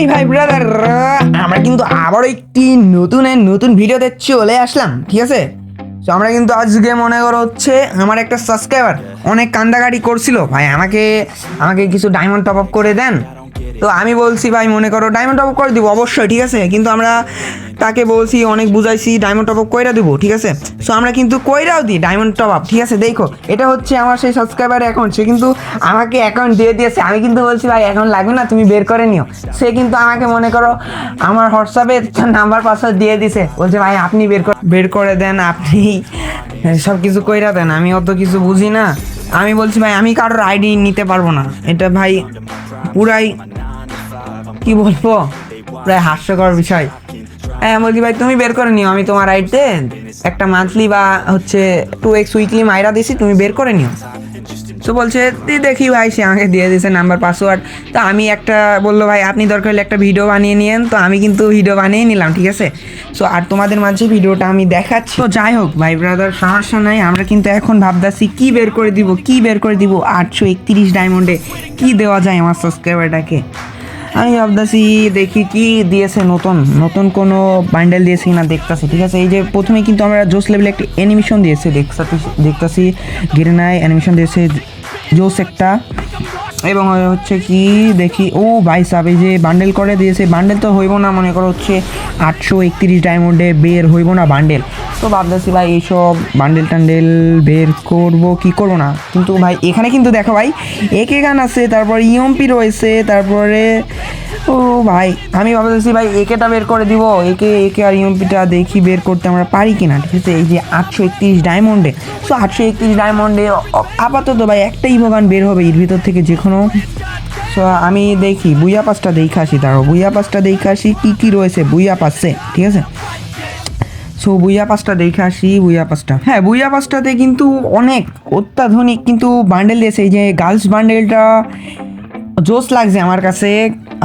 এই ভাই ব্রাদার আমরা কিন্তু আবার একটি নতুন নতুন ভিডিওতে চলে আসলাম, ঠিক আছে? তো আমরা কিন্তু আজকে মনে করো হচ্ছে আমার একটা সাবস্ক্রাইবার অনেক কান্দাকাটি করছিল। ভাই, আমাকে আমাকে কিছু ডায়মন্ড টপ আপ করে দেন। তো আমি বলছি ভাই মনে করো ডায়মন্ড টপ আপ করে দিব। অবশ্যই ঠিক আছে? কিন্তু আমরা তাকে বলছি অনেক বুঝাইছি ডায়মন্ড টপ আপ কইরা দিব ঠিক আছে? সো আমরা কিন্তু কইরাও দিই ডায়মন্ড টপ আপ ঠিক আছে? দেখো এটা হচ্ছে আমার সেই সাবস্ক্রাইবার অ্যাকাউন্ট সে কিন্তু আমাকে অ্যাকাউন্ট দিয়ে দিয়েছে। আমি কিন্তু বলছি ভাই অ্যাকাউন্ট লাগবে না তুমি বের করে নিও। সে কিন্তু আমাকে মনে করো আমার হোয়াটসঅ্যাপে নাম্বার পাসওয়ার্ড দিয়ে দিছে। বলছে ভাই আপনি বের করে বের করে দেন আপনি সব কিছু কইরা দেন আমি অত কিছু বুঝি না। আমি বলছি ভাই আমি কারোর আইডি নিতে পারব না। এটা ভাই পুরাই কি বলব? প্রায় হাস্যকর বিষয়। হ্যাঁ বলছি ভাই, তুমি বের করে নিও, আমি তোমার আইডিতে একটা মান্থলি বা হচ্ছে টু এক্স উইকলি মাইরা দিছি, তুমি বের করে নিও। তো বলছে, "দি- দেখি ভাই, সে আমাকে দিয়ে দিয়েছে নাম্বার পাসওয়ার্ড তো আমি একটা বলল, ভাই, আপনি দরকার হলে একটা ভিডিও বানিয়ে নিয়েন। তো আমি কিন্তু ভিডিও বানিয়ে নিলাম, ঠিক আছে? সো আর তোমাদের মাঝে ভিডিওটা আমি দেখাচ্ছি। তো যাই হোক, ভাই ব্রাদার সমস্যা নাই, আমরা কিন্তু এখন ভাবতেছি কি বের করে দিব, কি বের করে দিব, আটশো একত্রিশ ডায়মন্ডে কি দেওয়া যায় আমার সাবস্ক্রাইবারটাকে আমি ভাবতেছি, দেখি কি দিয়েছে নতুন। নতুন কোনো বান্ডেল দিয়েছে কিনা দেখতেছি, ঠিক আছে? এই যে প্রথমে কিন্তু আমরা জোস লেভেলে একটি অ্যানিমেশন দিয়েছে, দেখতেছি গিরেনায় অ্যানিমেশন দিয়েছে জোস একটা। এবং হচ্ছে কি, দেখি, ও ভাই সাহেব এই যে বান্ডেল করে দিয়েছে বান্ডেল তো হইব না, মনে করো হচ্ছে আটশো একত্রিশ ডায়মন্ডে বের হইব না বান্ডেল তো ভাবতেছি ভাই এইসব বান্ডেল টান্ডেল বের করব, কি করব না? কিন্তু ভাই, এখানে কিন্তু দেখো ভাই, একে গান আছে, তারপর ইএমপি রয়েছে, তারপরে, ও ভাই, আমি ভাবতেছি ভাই, একেটা বের করে দিব, একে একে আর ইএমপিটা দেখি বের করতে আমরা পারি কিনা, ঠিক আছে? এই যে আটশো একত্রিশ ডায়মন্ডে সো আটশো একত্রিশ ডায়মন্ডে আপাতত ভাই একটাই ইভোগান বের হবে এর ভিতর থেকে যে কোনো সো আমি দেখি, বুইয়া পাসটা দেখে আসি তারপর বুইয়া পাসটা দেখে আসি, কী কী রয়েছে, বুইয়া পাসে ঠিক আছে? সো বুইয়া পাসটা দেখে আসি, বুইয়া পাসটা হ্যাঁ বুইয়া পাসটাতে কিন্তু অনেক অত্যাধুনিক কিন্তু বান্ডেল দিয়েছে। এই যে গার্লস বান্ডেলটা জোস লাগছে আমার কাছে।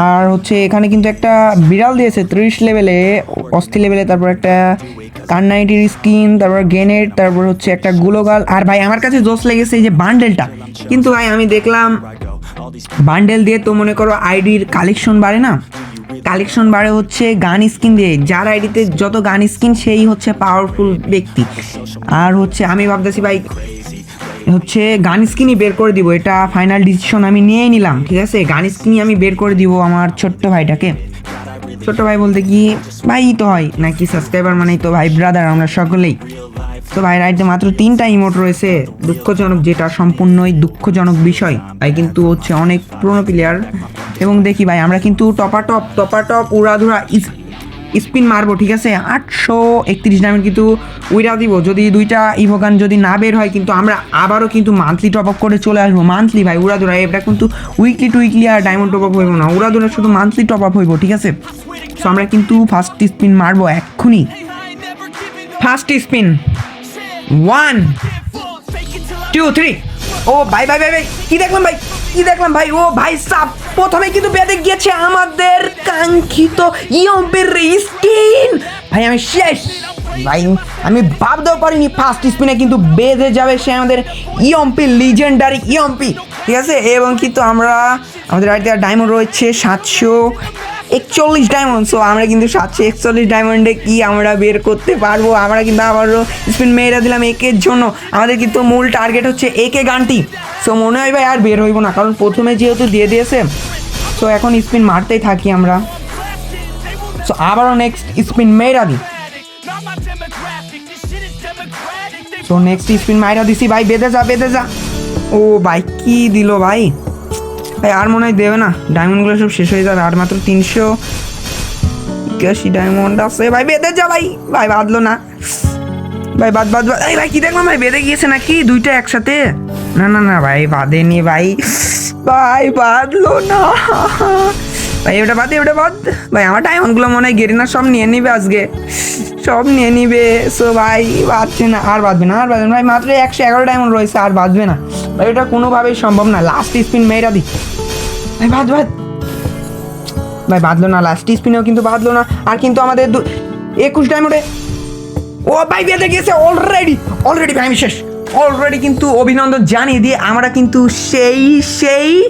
আর হচ্ছে এখানে কিন্তু একটা বিড়াল দিয়েছে ত্রিশ লেভেলে অস্থি লেভেলে তারপর একটা কান নাইটির স্কিন তারপর গেনেট তারপর হচ্ছে একটা গুলোগাল। আর ভাই, আমার কাছে জোস লেগেছে এই যে বান্ডেলটা কিন্তু ভাই, আমি দেখলাম বান্ডেল দিয়ে তো মনে করো আইডির কালেকশন বাড়ে না? কালেকশন বাড়ে হচ্ছে গান স্কিন দিয়ে। যার আইডিতে যত গান স্কিন, সেই হচ্ছে পাওয়ারফুল ব্যক্তি। আর হচ্ছে আমি ভাবতেছি, ভাই, হচ্ছে গান স্কিনই বের করে দিব। এটা ফাইনাল ডিসিশন আমি নিয়েই নিলাম, ঠিক আছে? গান স্কিনই আমি বের করে দিব আমার ছোট্ট ভাইটাকে। ছোট্ট ভাই বলতে কি, ভাই তো হয় নাকি সাবস্ক্রাইবার মানেই তো ভাই ব্রাদার আমরা সকলেই। তো ভাই রাইটে মাত্র তিনটা ইমোট রয়েছে, দুঃখজনক যেটা সম্পূর্ণই দুঃখজনক বিষয়। ভাই কিন্তু হচ্ছে অনেক পুরনো প্লেয়ার এবং দেখি ভাই, আমরা কিন্তু টপা টপ টপা টপ উড়াধুরা স্পিন মারবো, ঠিক আছে? আটশো একত্রিশ ডায়মন্ড কিন্তু উইরা দিব। যদি দুইটা ইভোগান যদি না বের হয়, কিন্তু আমরা আবারও কিন্তু মান্থলি টপ আপ করে চলে আসব। মান্থলি ভাই উড়াধুরা এটা কিন্তু উইকলি টু উইকলি আর ডায়মন্ড টপ আপ হইব না। উড়াধুরা শুধু মান্থলি টপ আপ হইব, ঠিক আছে? সো আমরা কিন্তু ফার্স্ট স্পিন মারবো এক্ষুনি। First spin one two three ও বাই বাই বাই ভাই কি দেখলাম ভাই? কি দেখলাম ভাই? ও ভাই সাপ প্রথমে কিন্তু বেঁধে গেছে আমাদের কাঙ্ক্ষিত ইয়ম্পের স্কিন। ভাই, আমি শেষ। ভাই, আমি ভাবতেও পারিনি ফার্স্ট স্পিনে কিন্তু বেঁধে যাবে সে আমাদের ইয়ম্পি লিজেন্ডারি ইয়ম্পি। ঠিক আছে? এবং কিন্তু আমরা, আমাদের আর ডায়মন্ড রয়েছে সাতশো একচল্লিশ ডায়মন্ড সো আমরা কিন্তু সাতশো একচল্লিশ ডায়মন্ডে কি আমরা বের করতে পারব? আমরা কিন্তু আবারও স্পিন মেয়েরা দিলাম একের জন্য। আমাদের কিন্তু মূল টার্গেট হচ্ছে একে গানটি। সো মনে হয় ভাই আর বের হইব না, কারণ প্রথমে যেহেতু দিয়ে দিয়েছে সো এখন স্পিন মারতেই থাকি আমরা। সো আবারও নেক্সট স্পিন মেয়েরা দিই সো নেক্সট স্পিন মাইরা দিছি, ভাই, বেঁধে যা বেঁধে যা। ও, ভাই, কি দিল, ভাই? আর মনে হয় দেবে না। ডায়মন্ডগুলো সব শেষ হয়ে যাবে, আর মাত্র তিনশো একাশি ডায়মন্ড আছে। ভাই, বেঁধে যা ভাই। ভাই, বাঁধলো না। ভাই বাদ বাদ বাদ এই ভাই, কি দেখলাম ভাই? বেঁধে গিয়েছে নাকি? দুইটা একসাথে? না না না ভাই, বাঁধেনি ভাই। ভাই, বাঁধলো না। ভাই, ওটা বাদ ওটা বাদ ভাই, আমার ডায়মন্ডগুলো মনে হয় গেরিনা সব নিয়ে নিবে আজকে। সব নিয়ে নিবে। সো ভাই বাঁধছে না, আর বাঁধবে না, আর বাঁধবে না। ভাই, মাত্র একশো এগারো ডায়মন্ড রয়েছে, আর বাঁধবে না। ভাই, এটা কোনোভাবেই সম্ভব না। লাস্ট স্পিন মেয়েরা দি ভাই, বাদ বাদ। ভাই, বাঁধলো না লাস্ট স্পিনেও কিন্তু বাঁধলো না। আর কিন্তু আমাদের দু- একুশ ডায়মন্ডে ও ভাই, বেঁধে গেছে অলরেডি অলরেডি ভাই, আমি শেষ। অলরেডি কিন্তু অভিনন্দন জানিয়ে দিয়ে আমরা কিন্তু সেই সেই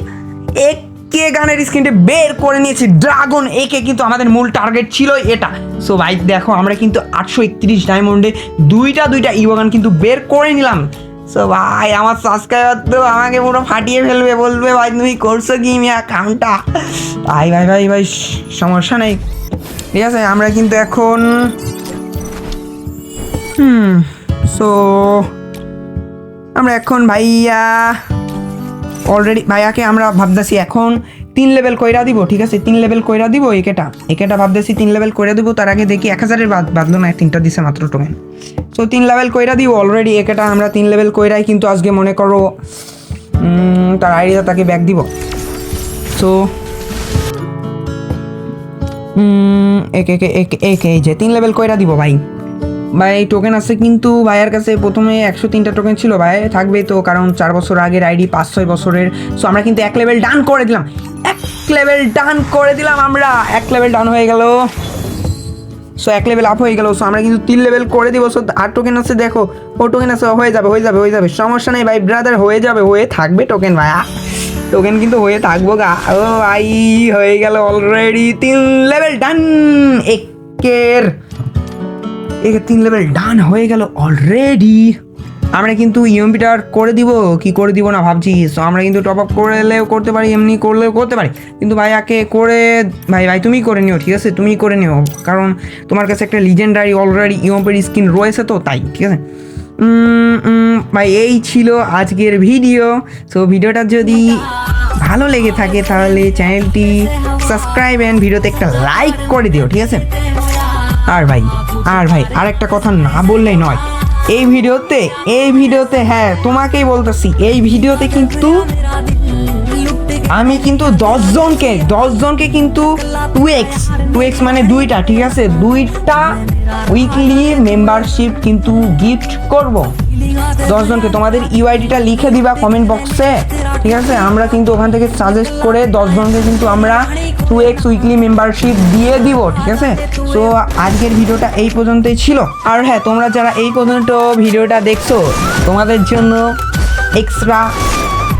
এক একে গানের স্ক্রিনটা বের করে নিয়েছি? ড্রাগন একে কিন্তু আমাদের মূল টার্গেট ছিল এটা। সো ভাই, দেখো, আমরা কিন্তু আটশো একত্রিশ ডায়মন্ডে দুইটা দুইটা ইওগান কিন্তু বের করে নিলাম। সো ভাই, আমার সাবস্ক্রাইবার তো আমাকে পুরো ফাটিয়ে ফেলবে, বলবে, ভাই, তুমি করছ কি মিয়া কামটা? ভাই ভাই ভাই ভাই, সমস্যা নেই। ঠিক আছে, আমরা কিন্তু এখন, হুম সো আমরা এখন ভাইয়া অলরেডি ভাইয়াকে আমরা ভাবতেছি এখন তিন লেভেল কইরা দিব, ঠিক আছে? তিন লেভেল কইরা দিব একেটা। একেটা ভাবতেছি তিন লেভেল কইরা দিব, তার আগে দেখি এক হাজারের বাদ বাদলো না, তিনটা দিছে মাত্র টোকেন সো তিন লেভেল কইরা দিব অলরেডি একেটা আমরা তিন লেভেল কইরাই কিন্তু আজকে মনে করো তার আইডিয়া তাকে ব্যাক দিব। সো এক এক এক এই যে তিন লেভেল কইরা দিব ভাই। ভাই টোকেন আছে কিন্তু ভাইয়ের কাছে প্রথমে একশো তিনটা টোকেন ছিল ভাই, থাকবে তো, কারণ চার বছর আগের আইডি পাঁচ, ছয় বছরের। সো আমরা কিন্তু এক লেভেল ডান করে দিলাম। এক লেভেল ডান করে দিলাম আমরা। এক লেভেল ডান হয়ে গেল। সো এক লেভেল আপ হয়ে গেল। সো আমরা কিন্তু তিন লেভেল করে দিব। সো আর টোকেন আছে দেখো, ও টোকেন আছে হয়ে যাবে হয়ে যাবে হয়ে যাবে। সমস্যা নেই ভাই ব্রাদার হয়ে যাবে, হয়ে থাকবে টোকেন ভাইয়া। টোকেন কিন্তু হয়ে থাকব গা। ও ভাই, হয়ে গেল অলরেডি তিন লেভেল ডান একের একে তিন লেভেল ডান হয়ে গেল অলরেডি আমরা কিন্তু ইএমপিটার করে দিব, কি করে দিব না ভাবছি। সো আমরা কিন্তু টপ আপ করলেও করতে পারি, এমনি করলেও করতে পারি। কিন্তু ভাই আকে করে, ভাই ভাই, তুমি করে নিও, ঠিক আছে? তুমি করে নিও। কারণ তোমার কাছে একটা লিজেন্ডারি অলরেডি ইএমপির স্কিন রয়েছে তো, তাই, ঠিক আছে? ভাই, এই ছিল আজকের ভিডিও সো ভিডিওটা যদি ভালো লেগে থাকে, তাহলে চ্যানেলটি সাবস্ক্রাইব অ্যান্ড ভিডিওতে একটা লাইক করে দিও, ঠিক আছে? আর ভাই আর ভাই আর একটা কথা না বললেই নয়। এই ভিডিওতে এই ভিডিওতে হ্যাঁ তোমাকেই বলতেছি, এই ভিডিওতে কিন্তু আমি কিন্তু দশজনকে দশজনকে কিন্তু টু এক্স টু এক্স মানে দুইটা, ঠিক আছে? দুইটা উইকলি মেম্বারশিপ কিন্তু গিফট করব। দশজনকে, তোমাদের ইউআইডিটা লিখে দিবা কমেন্ট বক্সে ঠিক আছে? আমরা কিন্তু ওখান থেকে সাজেস্ট করে দশজনকে কিন্তু আমরা টু এক্স উইকলি মেম্বারশিপ দিয়ে দিব, ঠিক আছে? সো আজকের ভিডিওটা এই পর্যন্তই ছিল। আর হ্যাঁ তোমরা যারা এই পর্যন্ত ভিডিওটা দেখছ, তোমাদের জন্য এক্সট্রা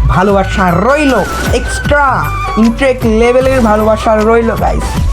ভালোবাসা রইল। এক্সট্রা ইন্ট্রেক লেভেলের ভালোবাসা রইল গাইস